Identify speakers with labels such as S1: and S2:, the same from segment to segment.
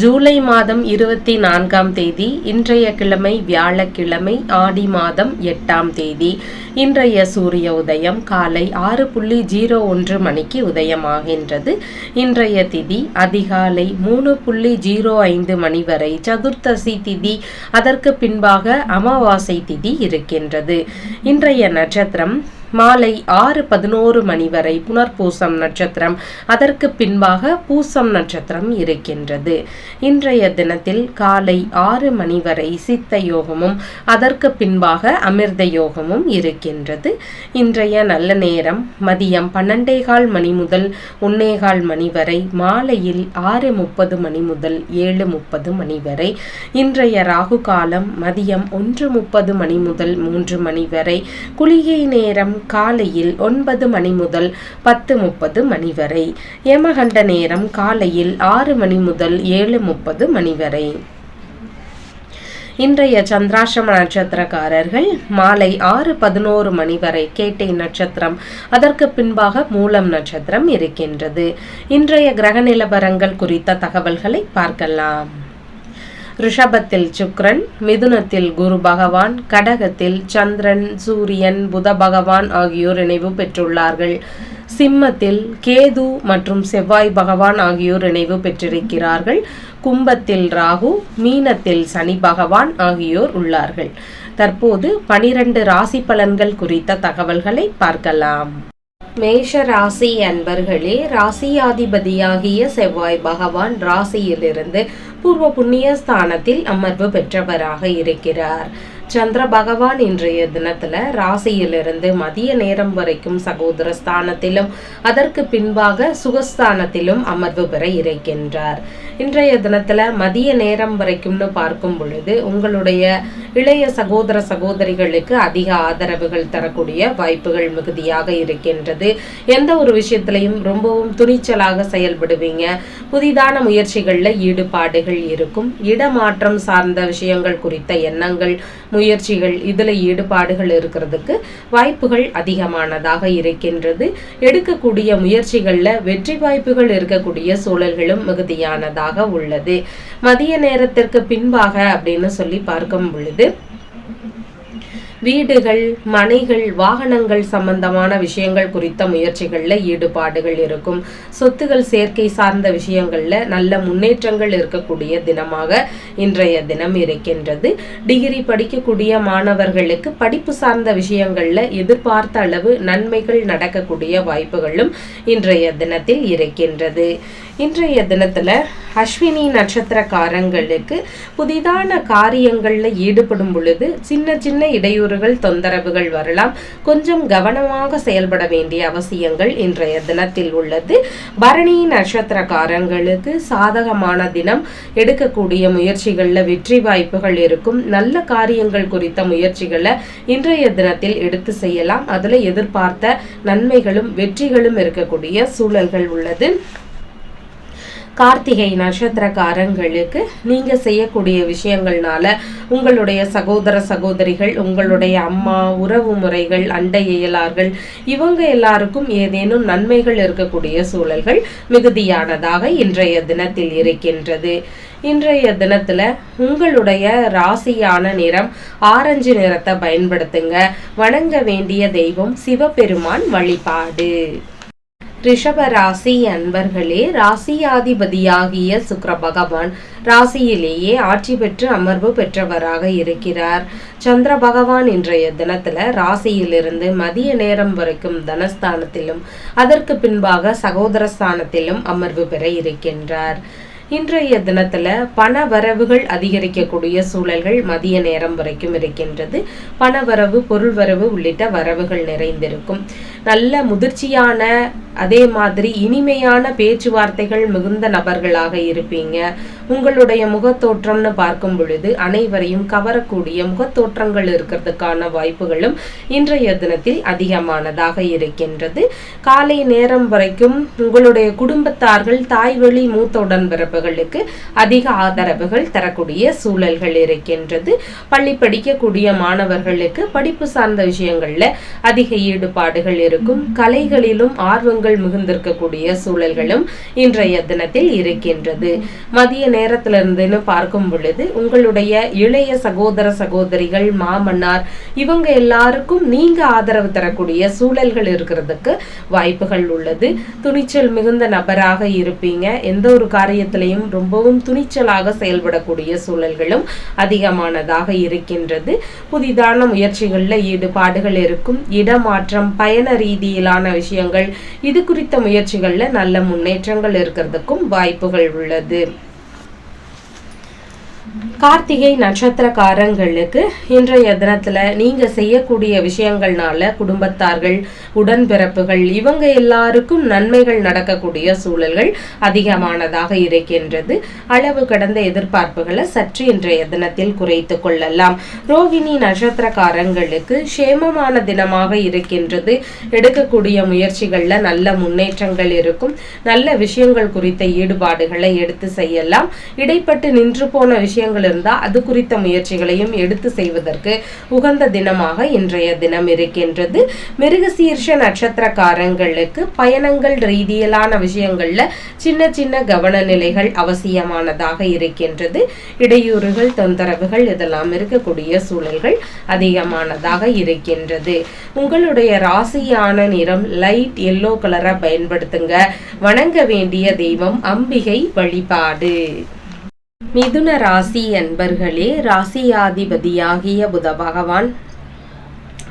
S1: ஜூலை மாதம் இருபத்தி நான்காம் தேதி இன்றைய கிழமை வியாழக்கிழமை ஆடி மாதம் எட்டாம் தேதி. இன்றைய சூரிய உதயம் காலை ஆறு புள்ளி ஜீரோ ஒன்று மணிக்கு உதயமாகின்றது. இன்றைய திதி அதிகாலை மூணு புள்ளி ஜீரோ ஐந்து மணி வரை சதுர்த்தசி திதி. அதற்கு பின்பாக அமாவாசை திதி இருக்கின்றது. இன்றைய நட்சத்திரம் மாலை ஆறு பதினோரு மணி வரை புனர்பூசம் நட்சத்திரம். அதற்கு பின்பாக பூசம் நட்சத்திரம் இருக்கின்றது. இன்றைய தினத்தில் காலை ஆறு மணி வரை சித்த யோகமும் அதற்கு பின்பாக அமிர்த யோகமும் இருக்கின்றது. இன்றைய நல்ல நேரம் மதியம் பன்னெண்டேகால் மணி முதல் ஒன்னேகால் மணி வரை மாலையில் ஆறு முப்பது மணி முதல் ஏழு முப்பது மணி வரை. இன்றைய ராகு காலம் மதியம் ஒன்று முப்பது மணி முதல் மூன்று மணி வரை. குளிகை நேரம் காலையில் ஒன்பது மணி முதல் பத்து முப்பது மணி வரை. யமகண்ட நேரம் காலையில் ஆறு மணி முதல் ஏழு முப்பது மணி வரை. இன்றைய சந்திராசிரம நட்சத்திரக்காரர்கள் மாலை ஆறு பதினோரு மணி வரை கேட்டை நட்சத்திரம் அதற்கு பின்பாக மூலம் நட்சத்திரம் இருக்கின்றது. இன்றைய கிரக நிலவரங்கள் குறித்த தகவல்களை பார்க்கலாம். ரிஷபத்தில் சுக்ரன் மிதுனத்தில் குரு பகவான் கடகத்தில் சந்திரன் சூரியன் புத பகவான் ஆகியோர் இணைவு பெற்றுள்ளார்கள். சிம்மத்தில் கேது மற்றும் செவ்வாய் பகவான் ஆகியோர் இணைவு பெற்றிருக்கிறார்கள். கும்பத்தில் ராகு மீனத்தில் சனி பகவான் ஆகியோர் உள்ளார்கள். தற்போது பனிரெண்டு ராசி பலன்கள் குறித்த தகவல்களை பார்க்கலாம். மேஷ ராசி அன்பர்களே ராசியாதிபதியாகிய செவ்வாய் பகவான் ராசியிலிருந்து பூர்வ புண்ணிய ஸ்தானத்தில் அமர்வு பெற்றவராக இருக்கிறார். சந்திர பகவான் இன்றைய தினத்துல ராசியிலிருந்து மதிய நேரம் வரைக்கும் சகோதர ஸ்தானத்திலும் அதற்கு பின்பாக சுகஸ்தானத்திலும் அமர்வு பெற இருக்கின்றார். இன்றைய தினத்துல மதிய நேரம் வரைக்கும்னு பார்க்கும் பொழுது உங்களுடைய இளைய சகோதர சகோதரிகளுக்கு அதிக ஆதரவுகள் தரக்கூடிய வாய்ப்புகள் மிகுதியாக இருக்கின்றது. எந்த ஒரு விஷயத்திலையும் ரொம்பவும் துணிச்சலாக செயல்படுவீங்க. புதிதான முயற்சிகளில் ஈடுபாடுகள் இருக்கும். இடமாற்றம் சார்ந்த விஷயங்கள் குறித்த எண்ணங்கள் முயற்சிகள் இதில் ஈடுபாடுகள் இருக்கிறதுக்கு வாய்ப்புகள் அதிகமானதாக இருக்கின்றது. எடுக்கக்கூடிய முயற்சிகளில் வெற்றி வாய்ப்புகள் இருக்கக்கூடிய சூழல்களும் மிகுதியானதாக உள்ளது. மதிய நேரத்திற்கு பின்பாக அப்படின்னு சொல்லி பார்க்கும் பொழுது வீடுகள் மனைகள் வாகனங்கள் சம்பந்தமான விஷயங்கள் குறித்த முயற்சிகளில் ஈடுபாடுகள் இருக்கும். சொத்துகள் சேர்க்கை சார்ந்த விஷயங்களில் நல்ல முன்னேற்றங்கள் இருக்கக்கூடிய தினமாக இன்றைய தினம் இருக்கின்றது. டிகிரி படிக்கக்கூடிய மாணவர்களுக்கு படிப்பு சார்ந்த விஷயங்களில் எதிர்பார்த்த அளவு நன்மைகள் நடக்கக்கூடிய வாய்ப்புகளும் இன்றைய தினத்தில் இருக்கின்றது. இன்றைய தினத்தில் அஸ்வினி நட்சத்திரக்காரங்களுக்கு புதிதான காரியங்களில் ஈடுபடும் பொழுது சின்ன சின்ன இடையூறுகள் தொந்தரவுகள் வரலாம். கொஞ்சம் கவனமாக செயல்பட வேண்டிய அவசியங்கள் இன்றைய தினத்தில் உள்ளது. பரணி நட்சத்திரக்காரங்களுக்கு சாதகமான தினம். எடுக்கக்கூடிய முயற்சிகளில் வெற்றி வாய்ப்புகள் இருக்கும். நல்ல காரியங்கள் குறித்த முயற்சிகளை இன்றைய தினத்தில் எடுத்து செய்யலாம். அதில் எதிர்பார்த்த நன்மைகளும் வெற்றிகளும் இருக்கக்கூடிய சூழல்கள் உள்ளது. கார்த்திகை நட்சத்திரக்காரங்களுக்கு நீங்கள் செய்யக்கூடிய விஷயங்கள்னால உங்களுடைய சகோதர சகோதரிகள் உங்களுடைய அம்மா உறவு முறைகள் அண்டை இயலார்கள் இவங்க எல்லாருக்கும் ஏதேனும் நன்மைகள் இருக்கக்கூடிய சூழல்கள் மிகுதியானதாக இன்றைய தினத்தில் இருக்கின்றது. இன்றைய தினத்துல உங்களுடைய ராசியான நிறம் ஆரஞ்சு நிறத்தை பயன்படுத்துங்க. வணங்க வேண்டிய தெய்வம் சிவபெருமான் வழிபாடு. ரிஷப ராசி அன்பர்களே ராசியாதிபதியாகிய சுக்கர பகவான் ராசியிலேயே ஆட்சி பெற்று அமர்வு பெற்றவராக இருக்கிறார். சந்திர பகவான் இன்றைய தினத்துல ராசியிலிருந்து மதிய நேரம் வரைக்கும் தனஸ்தானத்திலும் அதற்கு பின்பாக சகோதர ஸ்தானத்திலும் அமர்வு பெற இருக்கின்றார். இன்றைய தினத்துல பண வரவுகள் அதிகரிக்கக்கூடிய சூழல்கள் மதிய நேரம் வரைக்கும் இருக்கின்றது. பண வரவு பொருள் வரவு உள்ளிட்ட வரவுகள் நிறைந்திருக்கும். நல்ல முதிர்ச்சியான அதே மாதிரி இனிமையான பேச்சுவார்த்தைகள் மிகுந்த நபர்களாக இருப்பீங்க. உங்களுடைய முகத்தோற்றம்னு பார்க்கும் பொழுது அனைவரையும் கவரக்கூடிய முகத்தோற்றங்கள் இருக்கிறதுக்கான வாய்ப்புகளும் இன்றைய தினத்தில் அதிகமானதாக இருக்கின்றது. காலை நேரம் வரைக்கும் உங்களுடைய குடும்பத்தார்கள் தாய்வழி மூத்த மாணவர்களுக்கு அதிக ஆதரவுகள் தரக்கூடிய சூழல்கள் இருக்கின்றது. பள்ளி படிக்கக்கூடிய மாணவர்களுக்கு படிப்பு சார்ந்த விஷயங்கள்ல அதிக ஈடுபாடுகள் இருக்கும். கலைகளிலும் ஆர்வங்கள் மிகுந்திருக்கக்கூடிய சூழல்களும் இன்றைய தினத்தில் இருக்கின்றது. மதிய நேரத்துல பார்க்கும் பொழுது உங்களுடைய இளைய சகோதர சகோதரிகள் மாமன்னார் இவங்க எல்லாருக்கும் நீங்க ஆதரவு தரக்கூடிய சூழல்கள் இருக்கிறதுக்கு வாய்ப்புகள் உள்ளது. துணிச்சல் மிகுந்த நபராக இருப்பீங்க. எந்த ஒரு காரியத்திலையும் ரொம்பவும் துணிச்சலாக செயல்படக்கூடிய சூழல்களும் அதிகமானதாக இருக்கின்றது. புதிதான முயற்சிகளில் ஈடுபாடுகள் இருக்கும். இடமாற்றம் பயண ரீதியிலான விஷயங்கள் இது குறித்த முயற்சிகளில் நல்ல முன்னேற்றங்கள் இருக்கிறதுக்கும் வாய்ப்புகள் உள்ளது. கார்த்திகை நட்சத்திரக்காரங்களுக்கு இன்றைய தினத்துல நீங்க செய்யக்கூடிய விஷயங்கள்னால குடும்பத்தார்கள் உடன்பிறப்புகள் இவங்க எல்லாருக்கும் நன்மைகள் நடக்கக்கூடிய சூழல்கள் அதிகமானதாக இருக்கின்றது. அளவு கடந்த எதிர்பார்ப்புகளை சற்று இன்றைய தினத்தில் குறைத்து கொள்ளலாம். ரோகிணி நட்சத்திரக்காரங்களுக்கு சேமமான தினமாக இருக்கின்றது. எடுக்கக்கூடிய முயற்சிகள்ல நல்ல முன்னேற்றங்கள் இருக்கும். நல்ல விஷயங்கள் குறித்த ஈடுபாடுகளை எடுத்து செய்யலாம். இடைப்பட்டு நின்று போன விஷயங்கள் இருந்தால் அது குறித்த முயற்சிகளையும் எடுத்து செய்வதற்கு உகந்த தினமாக இன்றைய தினம் இருக்கின்றது. மிருகசீர்ஷ நட்சத்திரக்காரங்களுக்கு பயணங்கள் ரீதியிலான விஷயங்கள்ல சின்ன சின்ன கவனநிலைகள் அவசியமானதாக இருக்கின்றது. இடையூறுகள் தொந்தரவுகள் இதெல்லாம் இருக்கக்கூடிய சூழல்கள் அதிகமானதாக இருக்கின்றது. உங்களுடைய ராசியான நிறம் லைட் எல்லோ கலரை பயன்படுத்துங்க. வணங்க வேண்டிய தெய்வம் அம்பிகை வழிபாடு. மிதுன ராசி என்பர்களே ராசியாதிபதியாகிய புத பகவான்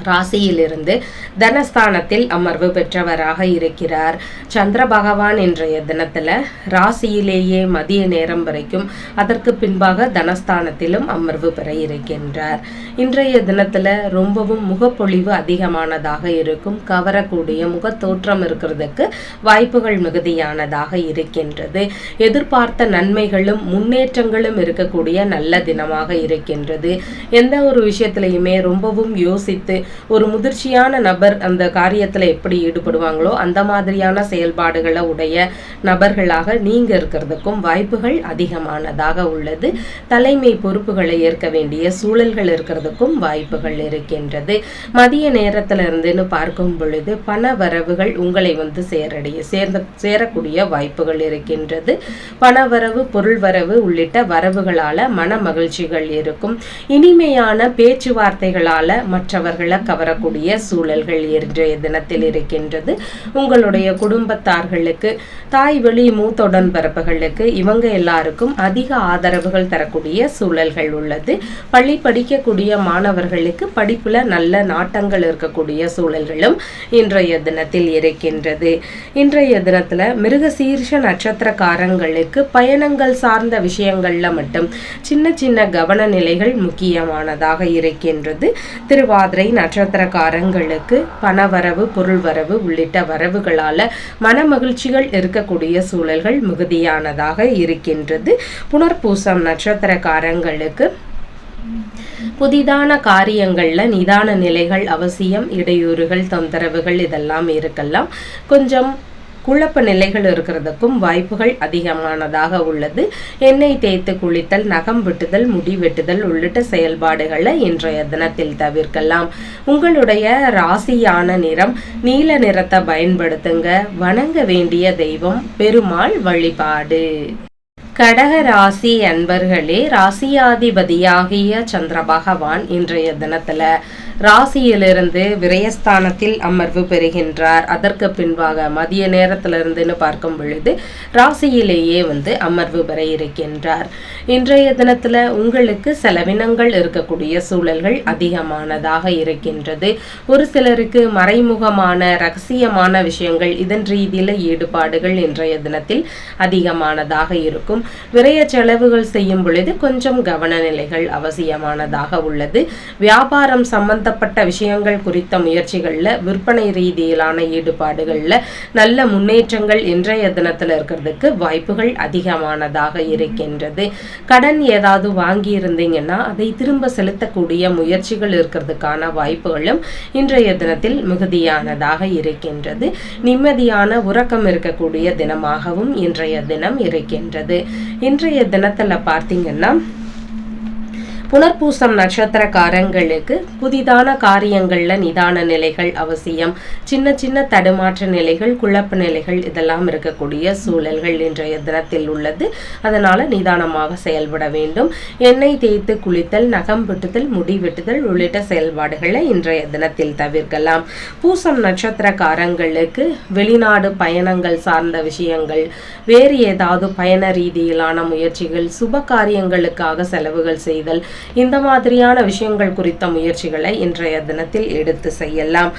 S1: ராசியிலிருந்து தனஸ்தானத்தில் அமர்வு பெற்றவராக இருக்கிறார். சந்திர பகவான் இன்றைய தினத்தில் ராசியிலேயே மதிய நேரம் வரைக்கும் அதற்கு பின்பாக தனஸ்தானத்திலும் அமர்வு பெற இருக்கின்றார். இன்றைய தினத்தில் ரொம்பவும் முகப்பொழிவு அதிகமானதாக இருக்கும். கவரக்கூடிய முகத்தோற்றம் இருக்கிறதுக்கு வாய்ப்புகள் மிகுதியானதாக இருக்கின்றது. எதிர்பார்த்த நன்மைகளும் முன்னேற்றங்களும் இருக்கக்கூடிய நல்ல தினமாக இருக்கின்றது. எந்த ஒரு விஷயத்திலையுமே ரொம்பவும் யோசித்து ஒரு முதிர்ச்சியான நபர் அந்த காரியத்தில் எப்படி ஈடுபடுவாங்களோ அந்த மாதிரியான செயல்பாடுகளை உடைய நபர்களாக நீங்க இருக்கிறதுக்கும் வாய்ப்புகள் அதிகமானதாக உள்ளது. தலைமை பொறுப்புகளை ஏற்க வேண்டிய சூழல்கள் இருக்கிறதுக்கும் வாய்ப்புகள் இருக்கின்றது. மதிய நேரத்துல இருந்துன்னு பார்க்கும் பொழுது பண வரவுகள் உங்களை வந்து சேரடைய சேர்ந்த சேரக்கூடிய வாய்ப்புகள் இருக்கின்றது. பண வரவு பொருள் வரவு உள்ளிட்ட வரவுகளால மன மகிழ்ச்சிகள் இருக்கும். இனிமையான பேச்சுவார்த்தைகளால மற்றவர்களை கவரக்கூடிய சூழல்கள் இன்றைய தினத்தில் இருக்கின்றது. உங்களுடைய குடும்பத்தார்களுக்கு தாய் வழி மூத்தொடன் பிறப்புகளுக்கு இவங்க எல்லாருக்கும் அதிக ஆதரவுகள் தரக்கூடிய சூழல்கள் உள்ளது. பள்ளி படிக்கக்கூடிய மாணவர்களுக்கு படிப்புல நல்ல நாட்டங்கள் இருக்கக்கூடிய சூழல்களும் இன்றைய தினத்தில் இருக்கின்றது. இன்றைய தினத்துல மிருகசீர்ஷ நட்சத்திரக்காரங்களுக்கு பயணங்கள் சார்ந்த விஷயங்கள்ல மட்டும் சின்ன சின்ன கவன நிலைகள் முக்கியமானதாக இருக்கின்றது. திருவாதிரை நட்சத்திரக்காரங்களுக்கு பணவரவு பொருள் வரவு உள்ளிட்ட வரவுகளால மன மகிழ்ச்சிகள் இருக்கக்கூடிய சூழல்கள் மிகுதியானதாக இருக்கின்றது. புனர்பூசம் நட்சத்திரக்காரங்களுக்கு புதிதான காரியங்கள்ல நிதான நிலைகள் அவசியம் இடையூறுகள் தொந்தரவுகள் இதெல்லாம் இருக்கலாம். கொஞ்சம் குழப்ப நிலைகள் இருக்கிறதுக்கும் வாய்ப்புகள் அதிகமானதாக உள்ளது. எண்ணெய் தேய்த்து குளித்தல் நகம் வெட்டுதல் முடி வெட்டுதல் உள்ளிட்ட செயல்பாடுகளை இன்றைய தினத்தில் தவிர்க்கலாம். உங்களுடைய ராசியான நிறம் நீல நிறத்தை பயன்படுத்துங்க. வணங்க வேண்டிய தெய்வம் பெருமாள் வழிபாடு. கடக ராசி அன்பர்களே ராசியாதிபதியாகிய சந்திர பகவான் இன்றைய தினத்துல ராசியிலிருந்து விரயஸ்தானத்தில் அமர்வு பெறுகின்றார். அதற்கு பின்பாக மதிய நேரத்திலிருந்துன்னு பார்க்கும் பொழுது ராசியிலேயே வந்து அமர்வு பெற இருக்கின்றார். இன்றைய தினத்தில் உங்களுக்கு செலவினங்கள் இருக்கக்கூடிய சூழல்கள் அதிகமானதாக இருக்கின்றது. ஒரு சிலருக்கு மறைமுகமான ரகசியமான விஷயங்கள் இதன் ரீதியில் ஈடுபாடுகள் இன்றைய தினத்தில் அதிகமானதாக இருக்கும். விரைய செலவுகள் செய்யும் பொழுது கொஞ்சம் கவனநிலைகள் அவசியமானதாக உள்ளது. வியாபாரம் சம்பந்தப்பட்ட விஷயங்கள் குறித்த முயற்சிகளில் விற்பனை ரீதியிலான ஈடுபாடுகளில் நல்ல முன்னேற்றங்கள் இன்றைய தினத்தில் இருக்கிறதுக்கு வாய்ப்புகள் அதிகமானதாக இருக்கின்றது. கடன் ஏதாவது வாங்கி இருந்தீங்கன்னா அதை திரும்ப செலுத்தக்கூடிய முயற்சிகள் இருக்கிறதுக்கான வாய்ப்புகளும் இன்றைய தினத்தில் மிகுதியானதாக இருக்கின்றது. நிம்மதியான உறக்கம் இருக்கக்கூடிய தினமாகவும் இன்றைய தினம் இருக்கின்றது. இன்றைய தினத்தில் பார்த்தீங்கன்னா புனர்பூசம் நட்சத்திரக்காரங்களுக்கு புதிதான காரியங்களில் நிதான நிலைகள் அவசியம். சின்ன சின்ன தடுமாற்ற நிலைகள் குழப்ப நிலைகள் இதெல்லாம் இருக்கக்கூடிய சூழல்கள் இன்றைய தினத்தில் உள்ளது. அதனால் நிதானமாக செயல்பட வேண்டும். எண்ணெய் தேய்த்து குளித்தல் நகம் வெட்டுதல் முடி வெட்டுதல் உள்ளிட்ட செயல்பாடுகளை இன்றைய தினத்தில் தவிர்க்கலாம். பூசம் நட்சத்திரக்காரங்களுக்கு வெளிநாடு பயணங்கள் சார்ந்த விஷயங்கள் வேறு ஏதாவது பயண ரீதியிலான முயற்சிகள் சுப காரியங்களுக்காக செலவுகள் செய்தல் இந்த மாதிரியான விஷயங்கள் குறித்த முயற்சிகளை இன்றைய தினத்தில் எடுத்து செய்யலாம்.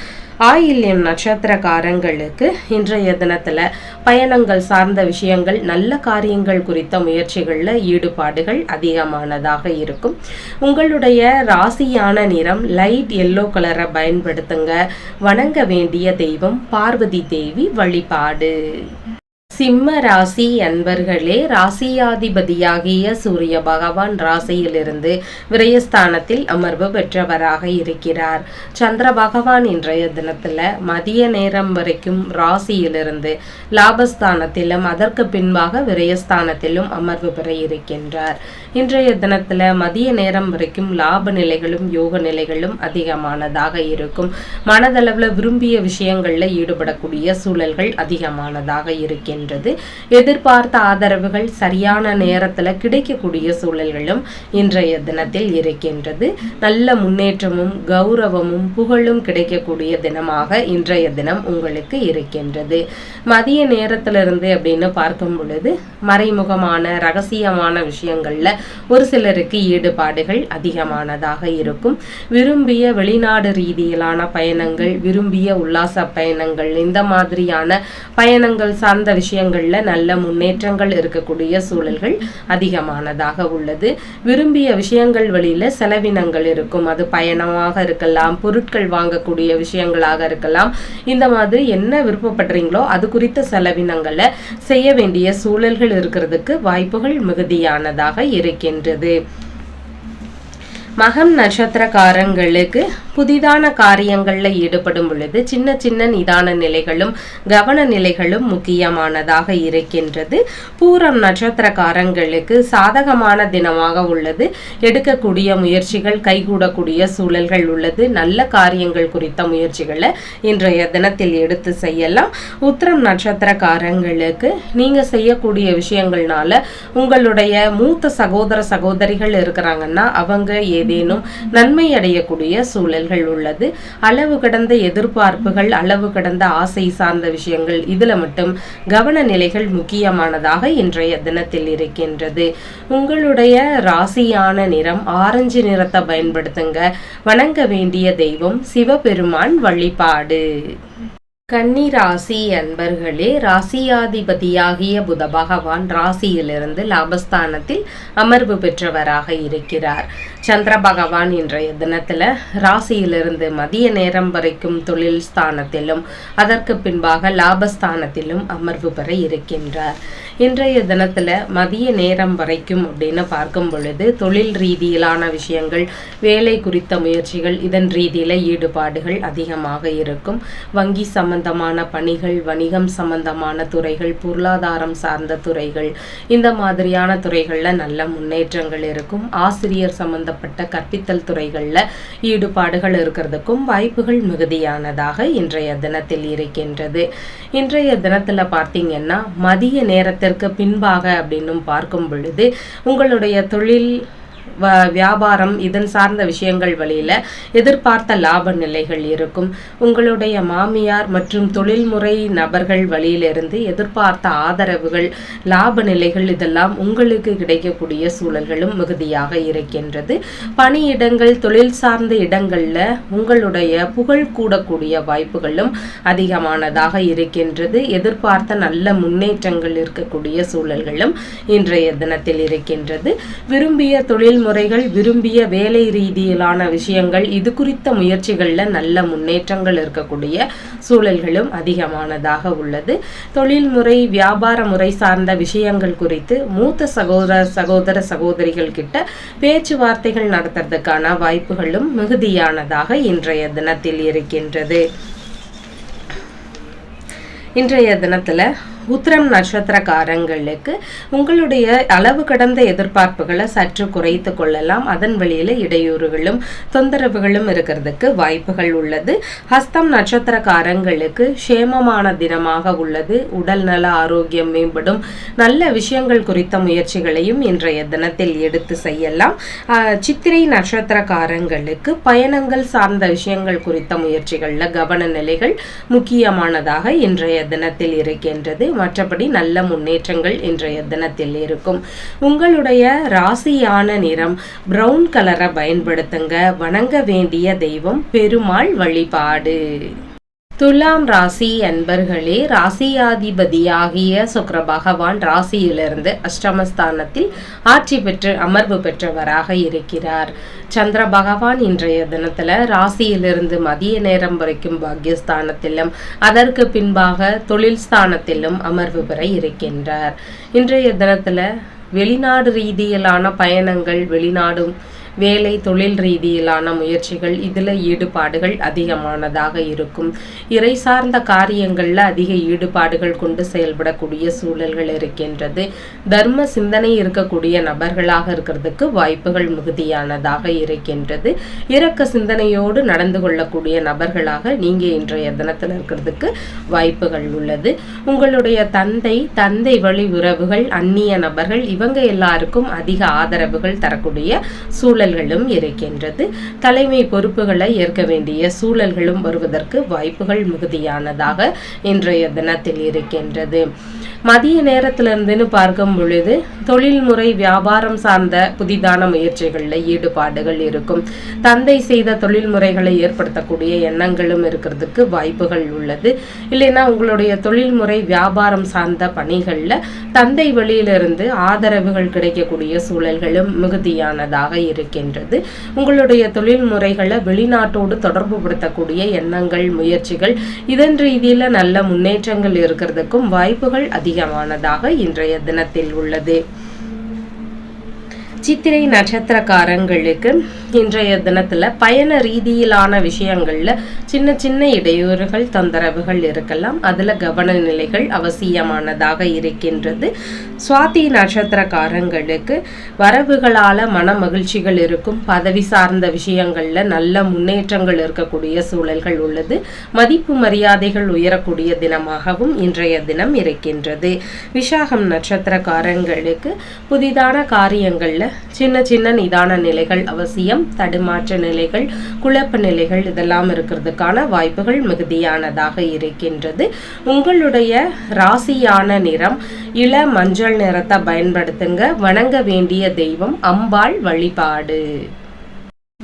S1: ஆயில்யம் நட்சத்திரக்காரங்களுக்கு இன்றைய தினத்தில் பயணங்கள் சார்ந்த விஷயங்கள் நல்ல காரியங்கள் குறித்த முயற்சிகளில் ஈடுபாடுகள் அதிகமானதாக இருக்கும். உங்களுடைய ராசியான நிறம் லைட் எல்லோ கலரை பயன்படுத்துங்க. வணங்க வேண்டிய தெய்வம் பார்வதி தேவி வழிபாடு. சிம்ம ராசி அன்பர்களே ராசியாதிபதியாகிய சூரிய பகவான் ராசியிலிருந்து விரயஸ்தானத்தில் அமர்வு பெற்றவராக இருக்கிறார். சந்திர பகவான் இன்றைய தினத்துல மதிய நேரம் வரைக்கும் ராசியிலிருந்து லாபஸ்தானத்திலும் அதற்கு பின்பாக விரயஸ்தானத்திலும் அமர்வு பெற இருக்கின்றார். இன்றைய தினத்துல மதிய நேரம் வரைக்கும் லாப நிலைகளும் யோக நிலைகளும் அதிகமானதாக இருக்கும். மனதளவில் விரும்பிய விஷயங்கள்ல ஈடுபடக்கூடிய சூழல்கள் அதிகமானதாக இருக்கின்றன. இருக்கின்றது எதிர்பார்த்த ஆதரவுகள் சரியான நேரத்தில் கிடைக்கக்கூடிய சூழல்களும் இன்றைய தினத்தில் இருக்கின்றது. நல்ல முன்னேற்றமும் கௌரவமும் புகழும் கிடைக்கக்கூடிய தினமாக இன்றைய தினம் உங்களுக்கு இருக்கின்றது. மதிய நேரத்திலிருந்து அப்படின்னு பார்க்கும் பொழுது மறைமுகமான ரகசியமான விஷயங்களில் ஒரு சிலருக்கு ஈடுபாடுகள் அதிகமானதாக இருக்கும். விரும்பிய வெளிநாடு ரீதியிலான பயணங்கள் விரும்பிய உல்லாச பயணங்கள் இந்த மாதிரியான பயணங்கள் சார்ந்த விஷயம் விஷயங்களில் நல்ல முன்னேற்றங்கள் இருக்கக்கூடிய சூழல்கள் அதிகமானதாக உள்ளது. விரும்பிய விஷயங்கள் வழியில் செலவினங்கள் இருக்கும். அது பயணமாக இருக்கலாம் பொருட்கள் வாங்கக்கூடிய விஷயங்களாக இருக்கலாம். இந்த மாதிரி என்ன விருப்பப்படுறீங்களோ அது குறித்த செலவினங்களை செய்ய வேண்டிய சூழல்கள் இருக்கிறதுக்கு வாய்ப்புகள் மிகுதியானதாக இருக்கின்றது. மகம் நட்சத்திரக்காரங்களுக்கு புதிதான காரியங்களில் ஈடுபடும் பொழுது சின்ன சின்ன நிதான நிலைகளும் கவன நிலைகளும் முக்கியமானதாக இருக்கின்றது. பூரம் நட்சத்திரக்காரங்களுக்கு சாதகமான தினமாக உள்ளது. எடுக்கக்கூடிய முயற்சிகள் கைகூடக்கூடிய சூழல்கள் உள்ளது. நல்ல காரியங்கள் குறித்த முயற்சிகளை இன்றைய தினத்தில் எடுத்து செய்யலாம். உத்திரம் நட்சத்திரக்காரங்களுக்கு நீங்கள் செய்யக்கூடிய விஷயங்கள்னால உங்களுடைய மூத்த சகோதர சகோதரிகள் இருக்கிறாங்கன்னா அவங்க ஏதேனும் நன்மை அடையக்கூடிய சூழல்கள் உள்ளது. அளவு கடந்த எதிர்பார்ப்புகள் அளவு கடந்த ஆசை சார்ந்த விஷயங்கள் இதுல மட்டும் கவன நிலைகள் முக்கியமானதாக இன்றைய தினத்தில் இருக்கின்றது. உங்களுடைய ராசியான நிறம் ஆரஞ்சு நிறத்தை பயன்படுத்துங்க. வணங்க வேண்டிய தெய்வம் சிவபெருமான் வழிபாடு. கன்னி ராசி அன்பர்களே ராசியாதிபதியாகிய புத பகவான் ராசியிலிருந்து லாபஸ்தானத்தில் அமர்வு பெற்றவராக இருக்கிறார். சந்திர பகவான் இன்றைய தினத்தில் ராசியிலிருந்து மதிய நேரம் வரைக்கும் தொழில் ஸ்தானத்திலும் அதற்கு பின்பாக லாபஸ்தானத்திலும் அமர்வு பெற இருக்கின்றார். இன்றைய தினத்தில் மதிய நேரம் வரைக்கும் அப்படின்னு பார்க்கும் பொழுது தொழில் ரீதியிலான விஷயங்கள் வேலை குறித்த முயற்சிகள் இதன் ரீதியில் ஈடுபாடுகள் அதிகமாக இருக்கும். வங்கி சம்பந்தமான பணிகள் வணிகம் சம்பந்தமான துறைகள் பொருளாதாரம் சார்ந்த துறைகள் இந்த மாதிரியான துறைகளில் நல்ல முன்னேற்றங்கள் இருக்கும். ஆசிரியர் சம்பந்தப்பட்ட கற்பித்தல் துறைகளில் ஈடுபாடுகள் இருக்கிறதுக்கும் வாய்ப்புகள் மிகுதியானதாக இன்றைய தினத்தில் இருக்கின்றது. இன்றைய தினத்தில் பார்த்தீங்கன்னா மதிய நேரத்திற்கு பின்பாக அப்படின்னும் பார்க்கும் பொழுது உங்களுடைய தொழில் வியாபாரம் இதன் சார்ந்த விஷயங்கள் வழியில் எதிர்பார்த்த லாப நிலைகள் இருக்கும். உங்களுடைய மாமியார் மற்றும் தொழில்முறை நபர்கள் வழியிலிருந்து எதிர்பார்த்த ஆதரவுகள் லாப நிலைகள் இதெல்லாம் உங்களுக்கு கிடைக்கக்கூடிய சூழல்களும் மிகுதியாக இருக்கின்றது. பணியிடங்கள் தொழில் சார்ந்த இடங்களில் உங்களுடைய புகழ் கூடக்கூடிய வாய்ப்புகளும் அதிகமானதாக இருக்கின்றது. எதிர்பார்த்த நல்ல முன்னேற்றங்கள் இருக்கக்கூடிய சூழல்களும் இன்றைய தினத்தில் இருக்கின்றது. விரும்பிய தொழில் தொழில்முறைகள் விரும்பிய வேலை ரீதியிலான விஷயங்கள் இது குறித்த முயற்சிகளில் நல்ல முன்னேற்றங்கள் இருக்கக்கூடிய சூழல்களும் அதிகமானதாக உள்ளது. தொழில்முறை வியாபார முறை சார்ந்த விஷயங்கள் குறித்து மூத்த சகோதர சகோதர சகோதரிகள் கிட்ட பேச்சுவார்த்தைகள் நடத்துறதுக்கான வாய்ப்புகளும் மிகுதியானதாக இன்றைய தினத்தில் இருக்கின்றது. இன்றைய தினத்தில் உத்திரம் நட்சத்திரக்காரங்களுக்கு உங்களுடைய அளவு கடந்த எதிர்பார்ப்புகளை சற்று குறைத்து கொள்ளலாம். அதன் வழியில் இடையூறுகளும் தொந்தரவுகளும் இருக்கிறதுக்கு வாய்ப்புகள் உள்ளது. ஹஸ்தம் நட்சத்திரக்காரங்களுக்கு சேமமான தினமாக உள்ளது. உடல் நல ஆரோக்கியம் மேம்படும். நல்ல விஷயங்கள் குறித்த முயற்சிகளையும் இன்றைய தினத்தில் எடுத்து செய்யலாம். சித்திரை நட்சத்திரக்காரங்களுக்கு பயணங்கள் சார்ந்த விஷயங்கள் குறித்த முயற்சிகளில் கவன நிலைகள் முக்கியமானதாக இன்றைய தினத்தில் இருக்கின்றது. மற்றபடி நல்ல முன்னேற்றங்கள் இன்றைய தினத்தில் இருக்கும். உங்களுடைய ராசியான நிறம் பிரவுன் கலரை பயன்படுத்துங்க. வணங்க வேண்டிய தெய்வம் பெருமாள் வழிபாடு. துலாம் ராசி அன்பர்களே ராசியாதிபதியாகிய சுக்கர பகவான் ராசியிலிருந்து அஷ்டமஸ்தானத்தில் ஆட்சி பெற்று அமர்வு பெற்றவராக இருக்கிறார். சந்திர பகவான் இன்றைய தினத்துல ராசியிலிருந்து மதிய நேரம் வரைக்கும் பாக்யஸ்தானத்திலும் அதற்கு பின்பாக தொழில் ஸ்தானத்திலும் அமர்வு பெற இருக்கின்றார். இன்றைய தினத்துல வெளிநாடு ரீதியிலான பயணங்கள் வெளிநாடும் வேலை தொழில் ரீதியிலான முயற்சிகள் இதில் ஈடுபாடுகள் அதிகமானதாக இருக்கும். இறை சார்ந்த காரியங்களில் அதிக ஈடுபாடுகள் கொண்டு செயல்படக்கூடிய சூழல்கள் இருக்கின்றது. தர்ம சிந்தனை இருக்கக்கூடிய நபர்களாக இருக்கிறதுக்கு வாய்ப்புகள் மிகுதியானதாக இருக்கின்றது. இறக்க சிந்தனையோடு நடந்து கொள்ளக்கூடிய நபர்களாக நீங்கள் இன்றைய தினத்தில் இருக்கிறதுக்கு வாய்ப்புகள் உள்ளது. உங்களுடைய தந்தை தந்தை வழி உறவுகள் அந்நிய நபர்கள் இவங்க எல்லாருக்கும் அதிக ஆதரவுகள் தரக்கூடிய சூழல் சூழல்களும் இருக்கின்றது. தலைமை பொறுப்புகளை ஏற்க வேண்டிய சூழல்களும் வருவதற்கு வாய்ப்புகள் மிகுதியானதாக இன்றைய தினத்தில் இருக்கின்றது. மதிய நேரத்திலிருந்துன்னு பார்க்கும் பொழுது தொழில்முறை வியாபாரம் சார்ந்த புதிதான முயற்சிகளில் ஈடுபாடுகள் இருக்கும். தந்தை செய்த தொழில்முறைகளை ஏற்படுத்தக்கூடிய எண்ணங்களும் இருக்கிறதுக்கு வாய்ப்புகள் உள்ளது. இல்லைன்னா உங்களுடைய தொழில்முறை வியாபாரம் சார்ந்த பணிகளில் தந்தை வழியிலிருந்து ஆதரவுகள் கிடைக்கக்கூடிய சூழல்களும் மிகுதியானதாக இருக்கும் இருக்கின்றது. உங்களுடைய தொழில் முறைகளை வெளிநாட்டோடு தொடர்பு படுத்தக்கூடிய எண்ணங்கள் முயற்சிகள் இதன் ரீதியில் நல்ல முன்னேற்றங்கள் இருக்கிறதுக்கும் வாய்ப்புகள் அதிகமானதாக இன்றைய தினத்தில் உள்ளது. சித்திரை நட்சத்திரக்காரங்களுக்கு இன்றைய தினத்தில் பயண ரீதியிலான விஷயங்களில் சின்ன சின்ன இடையூறுகள் தொந்தரவுகள் இருக்கலாம். அதில் கவன நிலைகள் அவசியமானதாக இருக்கின்றது. சுவாதி நட்சத்திரக்காரங்களுக்கு வரவுகளால் மன மகிழ்ச்சிகள் இருக்கும். பதவி சார்ந்த விஷயங்களில் நல்ல முன்னேற்றங்கள் இருக்கக்கூடிய சூழல்கள் உள்ளது. மதிப்பு மரியாதைகள் உயரக்கூடிய தினமாகவும் இன்றைய தினம் இருக்கின்றது. விசாகம் நட்சத்திரக்காரங்களுக்கு புதிதான காரியங்களில் சின்ன சின்ன நிதான நிலைகள் அவசியம் தடுமாற்ற நிலைகள் குழப்ப நிலைகள் இதெல்லாம் இருக்கிறதுக்கான வாய்ப்புகள் மிகுதியானதாக இருக்கின்றது. உங்களுடைய ராசியான நிறம் இள மஞ்சள் நிறத்தை பயன்படுத்துங்க. வணங்க வேண்டிய தெய்வம் அம்பாள் வழிபாடு.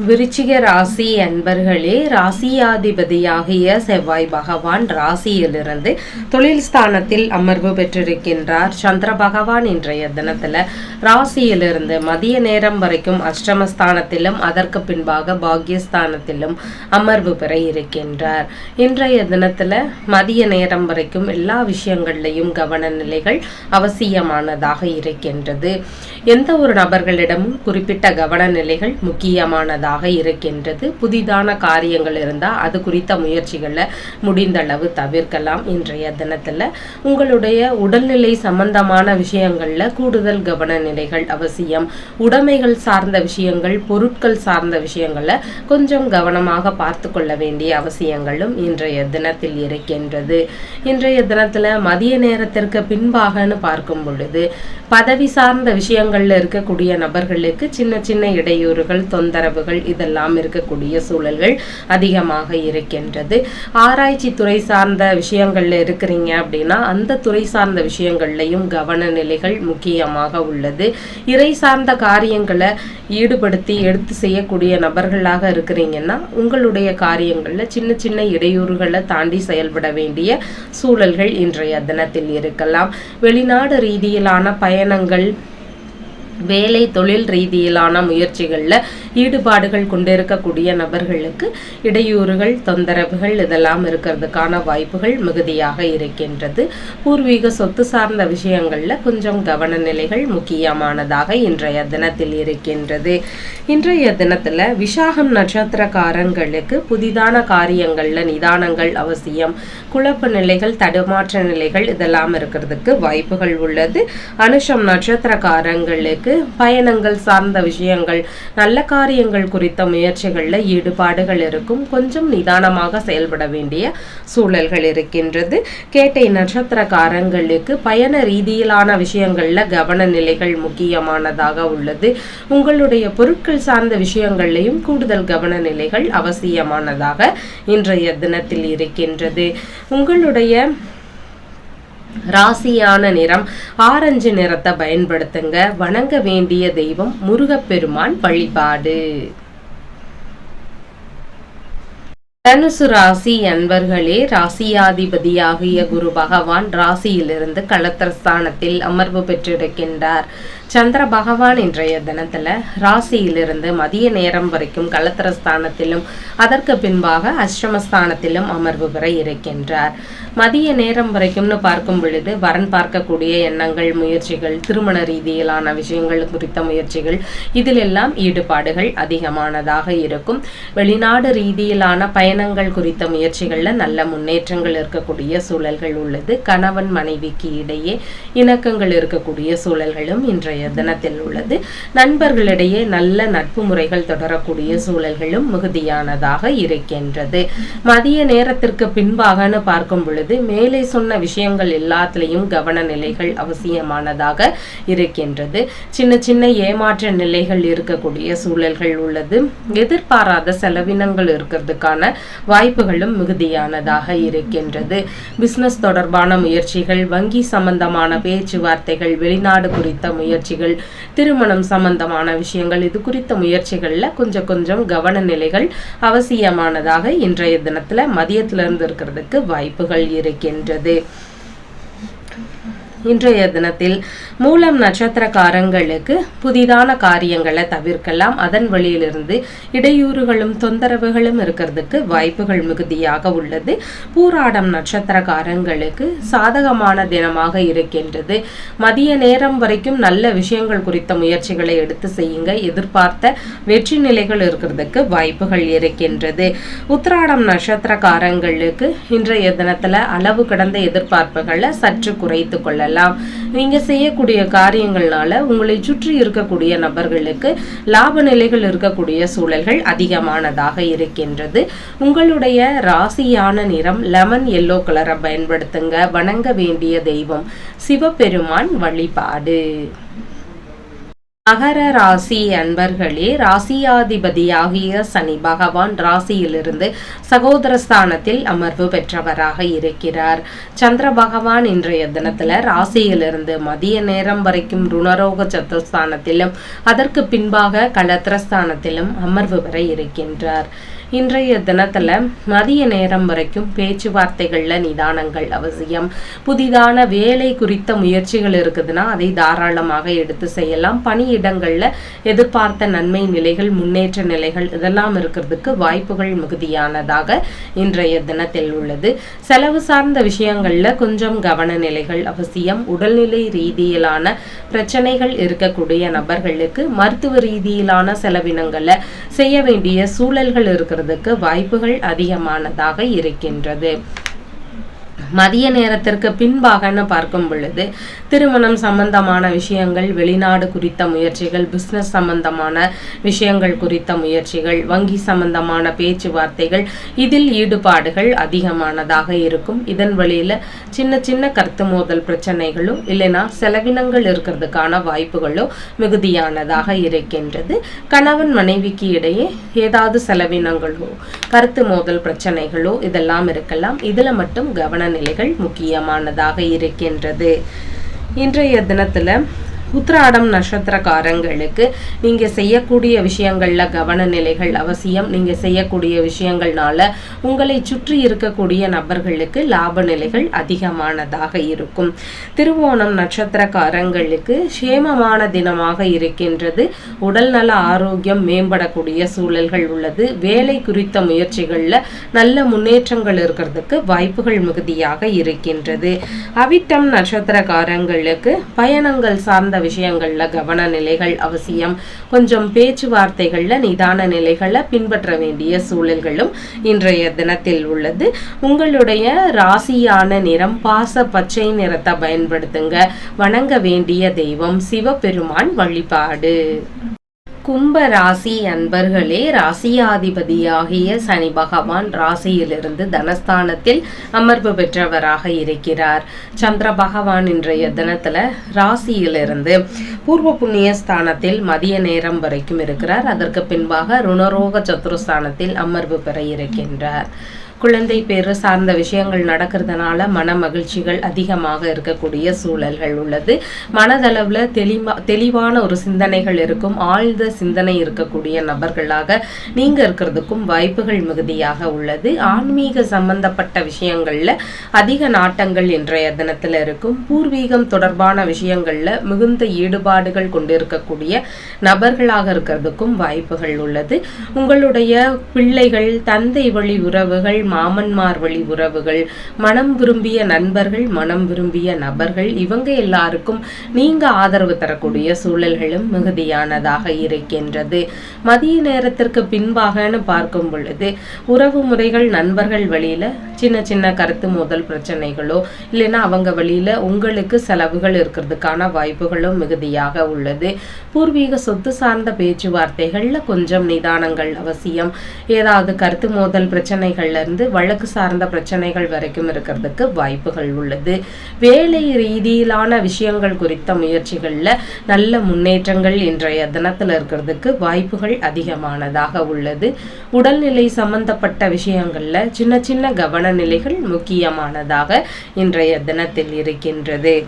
S1: விருச்சிக ராசி அன்பர்களே ராசியாதிபதியாகிய செவ்வாய் பகவான் ராசியிலிருந்து தொழில் ஸ்தானத்தில் அமர்வு பெற்றிருக்கின்றார். சந்திர பகவான் இன்றைய தினத்துல ராசியிலிருந்து மதிய நேரம் வரைக்கும் அஷ்டமஸ்தானத்திலும் அதற்கு பின்பாக பாக்யஸ்தானத்திலும் அமர்வு பெற இருக்கின்றார். இன்றைய தினத்துல மதிய நேரம் வரைக்கும் எல்லா விஷயங்கள்லையும் கவன நிலைகள் அவசியமானதாக இருக்கின்றது. எந்த ஒரு நபர்களிடமும் குறிப்பிட்ட கவன நிலைகள் முக்கியமானதாக முக்கியமானதாக இருக்கின்றது. புதிதான காரியங்கள் இருந்தால் அது குறித்த முயற்சிகளை முடிந்தளவு தவிர்க்கலாம் இன்றைய தினத்தில். உங்களுடைய உடல்நிலை சம்பந்தமான விஷயங்களில் கூடுதல் கவன நிலைகள் அவசியம். உடைமைகள் சார்ந்த விஷயங்கள் பொருட்கள் சார்ந்த விஷயங்களை கொஞ்சம் கவனமாக பார்த்து கொள்ள வேண்டிய அவசியங்களும் இன்றைய தினத்தில் இருக்கின்றது. இன்றைய தினத்தில் மதிய நேரத்திற்கு பின்பாகன்னு பார்க்கும் பொழுது பதவி சார்ந்த விஷயங்களில் இருக்கக்கூடிய நபர்களுக்கு சின்ன சின்ன இடையூறுகள் தொந்தரவுகள் இதெல்லாம் இருக்கக்கூடிய சூழல்கள் அதிகமாக இருக்கின்றது. ஆராய்ச்சி துறை சார்ந்த விஷயங்கள்ல இருக்கிறீங்க அப்படின்னா அந்த துறை சார்ந்த விஷயங்கள்லையும் கவன நிலைகள் முக்கியமாக உள்ளது. இறை சார்ந்த காரியங்களை ஈடுபடுத்தி எடுத்து செய்யக்கூடிய நபர்களாக இருக்கிறீங்கன்னா உங்களுடைய காரியங்களில் சின்ன சின்ன இடையூறுகளை தாண்டி செயல்பட வேண்டிய சூழல்கள் இன்றைய தினத்தில் இருக்கலாம். வெளிநாடு ரீதியிலான பயணங்கள் வேலை தொழில் ரீதியிலான முயற்சிகளில் ஈடுபாடுகள் கொண்டிருக்கக்கூடிய நபர்களுக்கு இடையூறுகள் தொந்தரவுகள் இதெல்லாம் இருக்கிறதுக்கான வாய்ப்புகள் மிகுதியாக இருக்கின்றது. பூர்வீக சொத்து சார்ந்த விஷயங்களில் கொஞ்சம் கவன நிலைகள் முக்கியமானதாக இன்றைய தினத்தில் இருக்கின்றது. இன்றைய தினத்தில் விசாகம் நட்சத்திரக்காரங்களுக்கு புதிதான காரியங்களில் நிதானங்கள் அவசியம். குழப்ப நிலைகள் தடுமாற்ற நிலைகள் இதெல்லாம் இருக்கிறதுக்கு வாய்ப்புகள் உள்ளது. அனுஷம் நட்சத்திரக்காரங்களுக்கு பயணங்கள் சார்ந்த விஷயங்கள் நல்ல காரியங்கள் குறித்த முயற்சிகளில் ஈடுபாடுகள் இருக்கும். கொஞ்சம் நிதானமாக செயல்பட வேண்டிய சூழல்கள் இருக்கின்றது. கேட்டை நட்சத்திரக்காரங்களுக்கு பயண ரீதியிலான விஷயங்களில் கவன நிலைகள் முக்கியமானதாக உள்ளது. உங்களுடைய பொருட்கள் சார்ந்த விஷயங்கள்லையும் கூடுதல் கவன நிலைகள் அவசியமானதாக இன்றைய தினத்தில் இருக்கின்றது. உங்களுடைய ராசியான நிறம் ஆரஞ்சு நிறத்தை பயன்படுத்துங்க. வணங்க வேண்டிய தெய்வம் முருகப்பெருமான் வழிபாடு. தனுசு ராசி அன்பர்களே ராசியாதிபதியாகிய குரு பகவான் ராசியிலிருந்து களத்திரஸ்தானத்தில் அமர்வு பெற்றிருக்கின்றார். சந்திர பகவான் இன்றைய தினத்துல ராசியிலிருந்து மதிய நேரம் வரைக்கும் களத்திரஸ்தானத்திலும் அதற்கு பின்பாக அஷ்டமஸ்தானத்திலும் அமர்வு பெற இருக்கின்றார். மதிய நேரம் வரைக்கும்னு பார்க்கும் பொழுது வரன் பார்க்கக்கூடிய எண்ணங்கள் முயற்சிகள் திருமண ரீதியிலான விஷயங்கள் குறித்த முயற்சிகள் இதிலெல்லாம் ஈடுபாடுகள் அதிகமானதாக இருக்கும். வெளிநாடு ரீதியிலான பயணங்கள் குறித்த முயற்சிகளில் நல்ல முன்னேற்றங்கள் இருக்கக்கூடிய சூழல்கள் உள்ளது. கணவன் மனைவிக்கு இடையே இணக்கங்கள் இருக்கக்கூடிய சூழல்களும் இன்றைய தினத்தில் உள்ளது. நண்பர்களிடையே நல்ல நட்பு முறைகள் தொடரக்கூடிய சூழல்களும் மிகுதியானதாக இருக்கின்றது. மதிய நேரத்திற்கு பின்பாகனு பார்க்கும் பொழுது மேலே சொன்ன விஷயங்கள் எல்லாத்திலையும் கவன நிலைகள் அவசியமானதாக இருக்கின்றது. சின்ன சின்ன ஏமாற்ற நிலைகள் இருக்கக்கூடிய சூழல்கள் உள்ளது. எதிர்பாராத செலவினங்கள் இருக்கிறதுக்கான வாய்ப்புகளும் மிகுதியானதாக இருக்கின்றது. பிசினஸ் தொடர்பான முயற்சிகள் வங்கி சம்பந்தமான பேச்சுவார்த்தைகள் வெளிநாடு குறித்த முயற்சி முயற்சிகள் திருமணம் சம்பந்தமான விஷயங்கள் இது குறித்த முயற்சிகளில் கொஞ்சம் கொஞ்சம் கவன நிலைகள் அவசியமானதாக இன்றைய தினத்தில் மதியத்திலிருந்து இருக்கிறதுக்கு வாய்ப்புகள் இருக்கின்றது. இன்றைய தினத்தில் மூலம் நட்சத்திரக்காரங்களுக்கு புதிதான காரியங்களை தவிர்க்கலாம். அதன் வழியிலிருந்து இடையூறுகளும் தொந்தரவுகளும் இருக்கிறதுக்கு வாய்ப்புகள் மிகுதியாக உள்ளது. பூராடம் நட்சத்திரக்காரங்களுக்கு சாதகமான தினமாக இருக்கின்றது. மதிய நேரம் வரைக்கும் நல்ல விஷயங்கள் குறித்த முயற்சிகளை எடுத்து செய்யுங்க. எதிர்பார்த்த வெற்றி நிலைகள் இருக்கிறதுக்கு வாய்ப்புகள் இருக்கின்றது. உத்திராடம் நட்சத்திரக்காரங்களுக்கு இன்றைய தினத்துல அளவு கடந்த எதிர்பார்ப்புகளை சற்று குறைத்து கொள்ளலாம். நீங்க செய்யக்கூடிய காரியங்கள்னால உங்களை சுற்றி இருக்கக்கூடிய நபர்களுக்கு லாப நிலைகள் இருக்கக்கூடிய சூழல்கள் அதிகமானதாக இருக்கின்றது. உங்களுடைய ராசியான நிறம் லெமன் எல்லோ கலரை பயன்படுத்துங்க. வணங்க வேண்டிய தெய்வம் சிவபெருமான் வழிபாடு. மகர ராசி அன்பர்களே ராசியாதிபதியாகிய சனி பகவான் ராசியிலிருந்து சகோதர ஸ்தானத்தில் அமர்வு பெற்றவராக இருக்கிறார். சந்திர பகவான் இன்றைய தினத்துல ராசியிலிருந்து மதிய நேரம் வரைக்கும் ருணரோக சத்துரஸ்தானத்திலும் அதற்கு பின்பாக கலத்திரஸ்தானத்திலும் அமர்வு பெற இருக்கின்றார். இன்றைய தினத்தில் மதிய நேரம் வரைக்கும் பேச்சுவார்த்தைகளில் நிதானங்கள் அவசியம். புதிதான வேலை குறித்த முயற்சிகள் இருக்குதுன்னா அதை தாராளமாக எடுத்து செய்யலாம். பணியிடங்களில் எதிர்பார்த்த நன்மை நிலைகள் முன்னேற்ற நிலைகள் இதெல்லாம் இருக்கிறதுக்கு வாய்ப்புகள் மிகுதியானதாக இன்றைய தினத்தில் உள்ளது. செலவு சார்ந்த விஷயங்களில் கொஞ்சம் கவன நிலைகள் அவசியம். உடல்நிலை ரீதியிலான பிரச்சனைகள் இருக்கக்கூடிய நபர்களுக்கு மருத்துவ ரீதியிலான செலவினங்களை செய்ய வேண்டிய சூழல்கள் இருக்கிறதுக்கு வாய்ப்புகள் அதிகமானதாக இருக்கின்றது. மதிய நேரத்திற்கு பின்பாகன்னு பார்க்கும் பொழுது திருமணம் சம்பந்தமான விஷயங்கள் வெளிநாடு குறித்த முயற்சிகள் பிஸ்னஸ் சம்பந்தமான விஷயங்கள் குறித்த முயற்சிகள் வங்கி சம்பந்தமான பேச்சுவார்த்தைகள் இதில் ஈடுபாடுகள் அதிகமானதாக இருக்கும். இதன் வழியில் சின்ன சின்ன கருத்து மோதல் பிரச்சனைகளும் இல்லைனா செலவினங்கள் இருக்கிறதுக்கான வாய்ப்புகளும் மிகுதியானதாக இருக்கின்றது. கணவன் மனைவிக்கு இடையே ஏதாவது செலவினங்களோ கருத்து மோதல் பிரச்சனைகளோ இதெல்லாம் இருக்கலாம். இதில் மட்டும் கவன நிலைகள் முக்கியமானதாக இருக்கின்றது. இன்றைய தினத்தில் உத்திராடம் நட்சத்திரக்காரங்களுக்கு நீங்கள் செய்யக்கூடிய விஷயங்களில் கவன நிலைகள் அவசியம். நீங்கள் செய்யக்கூடிய விஷயங்கள்னால உங்களை சுற்றி இருக்கக்கூடிய நபர்களுக்கு லாப நிலைகள் அதிகமானதாக இருக்கும். திருவோணம் நட்சத்திரக்காரங்களுக்கு சேமமான தினமாக இருக்கின்றது. உடல் நல ஆரோக்கியம் மேம்படக்கூடிய சூழல்கள் உள்ளது. வேலை குறித்த முயற்சிகளில் நல்ல முன்னேற்றங்கள் இருக்கிறதுக்கு வாய்ப்புகள் மிகுதியாக இருக்கின்றது. அவிட்டம் நட்சத்திரக்காரங்களுக்கு பயணங்கள் சார்ந்த விஷயங்கள்ல கவன நிலைகள் அவசியம். கொஞ்சம் பேச்சுவார்த்தைகள்ல நிதான நிலைகளை பின்பற்ற வேண்டிய சூழல்களும் இன்றைய தினத்தில் உள்ளது. உங்களுடைய ராசியான நிறம் பாச பச்சை நிறத்தை பயன்படுத்துங்க. வணங்க வேண்டிய தெய்வம் சிவபெருமான் வழிபாடு. கும்ப ராசி அன்பர்களே ராசியாதிபதியாகிய சனி பகவான் ராசியிலிருந்து தனஸ்தானத்தில் அமர்வு பெற்றவராக இருக்கிறார். சந்திர பகவான் இன்றைய தினத்துல ராசியிலிருந்து பூர்வ புண்ணிய ஸ்தானத்தில் மதிய நேரம் வரைக்கும் இருக்கிறார். அதற்கு பின்பாக ருணரோக சத்துருஸ்தானத்தில் அமர்வு பெற இருக்கின்றார். குழந்தை பேரு சார்ந்த விஷயங்கள் நடக்கிறதுனால மன மகிழ்ச்சிகள் அதிகமாக இருக்கக்கூடிய சூழல்கள் உள்ளது. மனதளவில் தெளிவா தெளிவான ஒரு சிந்தனைகள் இருக்கும். ஆழ்ந்த சிந்தனை இருக்கக்கூடிய நபர்களாக நீங்கள் இருக்கிறதுக்கும் வாய்ப்புகள் மிகுதியாக உள்ளது. ஆன்மீக சம்பந்தப்பட்ட விஷயங்களில் அதிக நாட்டங்கள் இன்றைய தினத்தில் இருக்கும். பூர்வீகம் தொடர்பான விஷயங்களில் மிகுந்த ஈடுபாடுகள் கொண்டிருக்கக்கூடிய நபர்களாக இருக்கிறதுக்கும் வாய்ப்புகள் உள்ளது. உங்களுடைய பிள்ளைகள் தந்தை வழி உறவுகள் மாமன்மார் வழி உறவுகள் மனம் விரும்பிய நண்பர்கள் மனம் விரும்பிய நபர்கள் இவங்க எல்லாருக்கும் நீங்க ஆதரவு தரக்கூடிய சூழல்களும் மிகுதியானதாக இருக்கின்றது. மதிய நேரத்திற்கு பின்பாகன்னு பார்க்கும் பொழுது உறவு முறைகள் நண்பர்கள் வழியில சின்ன சின்ன கருத்து மோதல் பிரச்சனைகளோ இல்லைன்னா அவங்க வழியில உங்களுக்கு செலவுகள் இருக்கிறதுக்கான வாய்ப்புகளும் மிகுதியாக உள்ளது. பூர்வீக சொத்து சார்ந்த பேச்சுவார்த்தைகள்ல கொஞ்சம் நிதானங்கள் அவசியம். ஏதாவது கருத்து மோதல் பிரச்சனைகள்ல இருந்து வழக்கு சார்ந்த பிரச்சனைகள் வரைக்கும் இருக்கிறதுக்கு வாய்ப்புகள் உள்ளது. வேலை ரீதியிலான விஷயங்கள் குறித்த முயற்சிகளில் நல்ல முன்னேற்றங்கள் இன்றைய தினத்தில் இருக்கிறதுக்கு வாய்ப்புகள் அதிகமானதாக உள்ளது. உடல்நிலை சம்பந்தப்பட்ட விஷயங்களில் சின்ன சின்ன கவனநிலைகள் முக்கியமானதாக இன்றைய தினத்தில் இருக்கின்றது.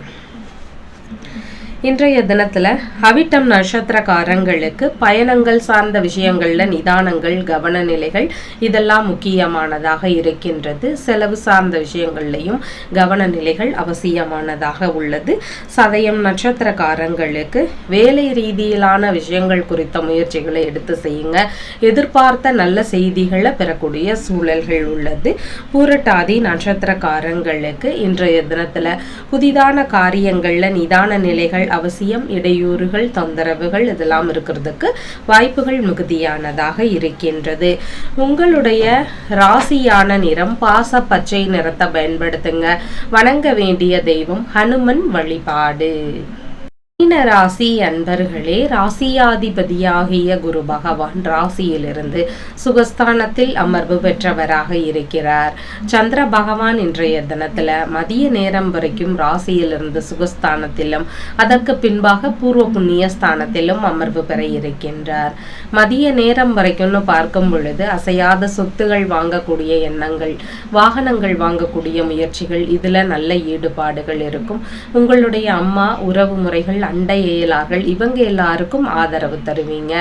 S1: இன்றைய தினத்துல அவிட்டம் நட்சத்திரக்காரங்களுக்கு பயணங்கள் சார்ந்த விஷயங்கள்ல நிதானங்கள் கவன நிலைகள் இதெல்லாம் முக்கியமானதாக இருக்கின்றது. செலவு சார்ந்த விஷயங்கள்லையும் கவன நிலைகள் அவசியமானதாக உள்ளது. சதயம் நட்சத்திரக்காரங்களுக்கு வேலை ரீதியிலான விஷயங்கள் குறித்த முயற்சிகளை எடுத்து செய்யுங்க. எதிர்பார்த்த நல்ல செய்திகளை பெறக்கூடிய சூழல்கள் உள்ளது. பூரட்டாதி நட்சத்திரக்காரங்களுக்கு இன்றைய தினத்துல புதிதான காரியங்கள்ல நிதான நிலைகள் அவசியம் இடையூறுகள் தொந்தரவுகள் இதெல்லாம் இருக்கிறதுக்கு வாய்ப்புகள் மிகுதியானதாக இருக்கின்றது. உங்களுடைய ராசியான நிறம் பாச பச்சை நிறத்தை பயன்படுத்துங்க. வணங்க வேண்டிய தெய்வம் ஹனுமன் வழிபாடு. மீன ராசி அன்பர்களே ராசியாதிபதியாகிய குரு பகவான் ராசியிலிருந்து சுகஸ்தானத்தில் அமர்வு பெற்றவராக இருக்கிறார். சந்திர பகவான் இன்றைய தினத்துல மதிய நேரம் வரைக்கும் ராசியிலிருந்து சுகஸ்தானத்திலும் அதற்கு பின்பாக பூர்வ புண்ணிய ஸ்தானத்திலும் அமர்வு பெற இருக்கின்றார். மதிய நேரம் வரைக்கும்னு பார்க்கும் பொழுது அசையாத சொத்துகள் வாங்கக்கூடிய எண்ணங்கள் வாகனங்கள் வாங்கக்கூடிய முயற்சிகள் இதுல நல்ல ஈடுபாடுகள் இருக்கும். உங்களுடைய அம்மா உறவு முறைகள் அண்டை இயலார்கள் இவங்க எல்லாருக்கும் ஆதரவு தருவீங்க.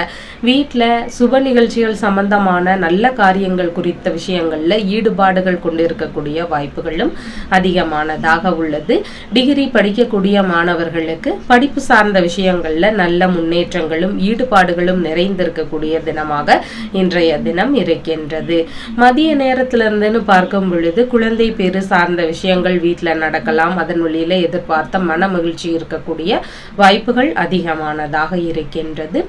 S1: வீட்டில் சுப நிகழ்ச்சிகள் சம்பந்தமான நல்ல காரியங்கள் குறித்த விஷயங்களில் ஈடுபாடுகள் கொண்டிருக்கக்கூடிய வாய்ப்புகளும் அதிகமானதாக உள்ளது. டிகிரி படிக்கக்கூடிய மாணவர்களுக்கு படிப்பு சார்ந்த விஷயங்களில் நல்ல முன்னேற்றங்களும் ஈடுபாடுகளும் நிறைந்திருக்கக்கூடிய தினமாக இன்றைய தினம் இருக்கின்றது. மதிய நேரத்திலிருந்துன்னு பார்க்கும் பொழுது குழந்தை பேரு சார்ந்த விஷயங்கள் வீட்டில் நடக்கலாம். அதன் வழியில் எதிர்பார்த்த மன மகிழ்ச்சி இருக்கக்கூடிய வாய்ப்புகள் அதிகமானதாக இருக்கின்றது.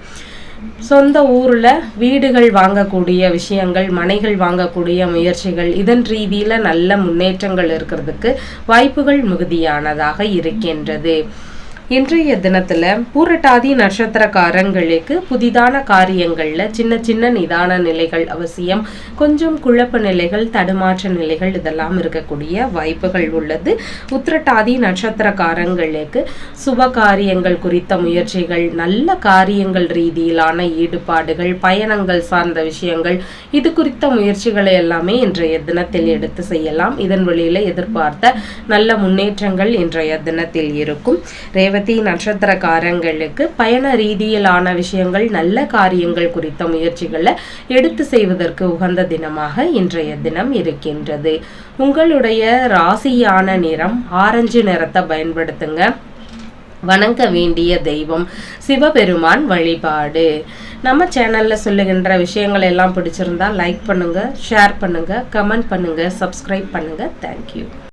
S1: சொந்த ஊர்ல வீடுகள் வாங்கக்கூடிய விஷயங்கள் மனைகள் வாங்கக்கூடிய முயற்சிகள் இதன் ரீதியில நல்ல முன்னேற்றங்கள் இருக்கிறதுக்கு வாய்ப்புகள் மிகுதியானதாக இருக்கின்றது. இன்றைய தினத்துல பூரட்டாதி நட்சத்திரக்காரங்களுக்கு புதிதான காரியங்கள்ல சின்ன சின்ன நிதான நிலைகள் அவசியம் கொஞ்சம் குழப்ப நிலைகள் தடுமாற்ற நிலைகள் இதெல்லாம் இருக்கக்கூடிய வாய்ப்புகள் உள்ளது. உத்திரட்டாதி நட்சத்திரக்காரங்களுக்கு சுப காரியங்கள் குறித்த முயற்சிகள் நல்ல காரியங்கள் ரீதியிலான ஈடுபாடுகள் பயணங்கள் சார்ந்த விஷயங்கள் இது குறித்த முயற்சிகளை எல்லாமே இன்றைய தினத்தில் எடுத்து செய்யலாம். இதன் வழியில எதிர்பார்த்த நல்ல முன்னேற்றங்கள் இன்றைய தினத்தில் இருக்கும். ரேவதி ரேவதி நட்சத்திரக்காரங்களுக்கு பயண ரீதியிலான விஷயங்கள் நல்ல காரியங்கள் குறித்த முயற்சிகளை எடுத்து செய்வதற்கு உகந்த தினமாக இன்றைய தினம் இருக்கின்றது. உங்களுடைய ராசியான நிறம் ஆரஞ்சு நிறத்தை பயன்படுத்துங்க. வணங்க வேண்டிய தெய்வம் சிவபெருமான் வழிபாடு. நம்ம சேனலில் சொல்லுகின்ற விஷயங்கள் எல்லாம் பிடிச்சிருந்தா லைக் பண்ணுங்கள் ஷேர் பண்ணுங்கள் கமெண்ட் பண்ணுங்கள் சப்ஸ்கிரைப் பண்ணுங்கள் தேங்க்யூ